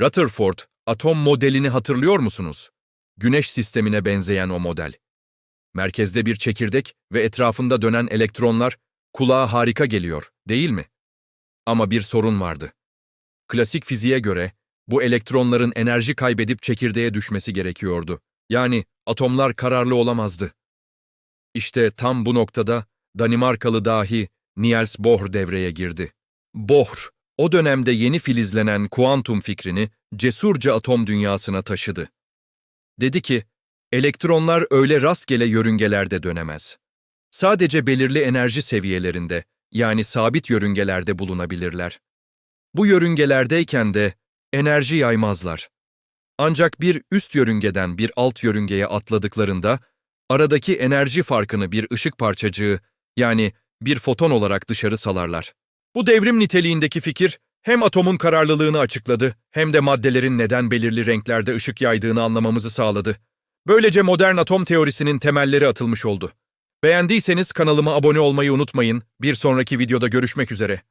Rutherford, atom modelini hatırlıyor musunuz? Güneş sistemine benzeyen o model. Merkezde bir çekirdek ve etrafında dönen elektronlar kulağa harika geliyor, değil mi? Ama bir sorun vardı. Klasik fiziğe göre bu elektronların enerji kaybedip çekirdeğe düşmesi gerekiyordu. Yani atomlar kararlı olamazdı. İşte tam bu noktada Danimarkalı dahi Niels Bohr devreye girdi. Bohr, o dönemde yeni filizlenen kuantum fikrini cesurca atom dünyasına taşıdı. Dedi ki, elektronlar öyle rastgele yörüngelerde dönemez. Sadece belirli enerji seviyelerinde, yani sabit yörüngelerde bulunabilirler. Bu yörüngelerdeyken de enerji yaymazlar. Ancak bir üst yörüngeden bir alt yörüngeye atladıklarında, aradaki enerji farkını bir ışık parçacığı, yani bir foton olarak dışarı salarlar. Bu devrim niteliğindeki fikir, hem atomun kararlılığını açıkladı, hem de maddelerin neden belirli renklerde ışık yaydığını anlamamızı sağladı. Böylece modern atom teorisinin temelleri atılmış oldu. Beğendiyseniz kanalıma abone olmayı unutmayın. Bir sonraki videoda görüşmek üzere.